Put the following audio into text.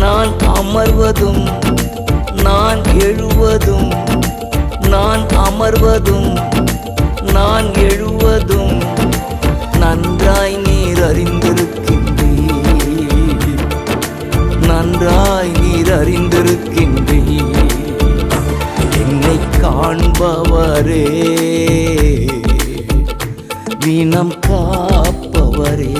நான் அமர்வதும் நான் எழுவதும் நான் அமர்வதும் நான் எழுவதும் நன்றாய் நீர் அறிந்திருக்கின்றீ நன்றாய் நீர் அறிந்திருக்கின்றீ என்னை காண்பவரே தினம் காப்பவரே.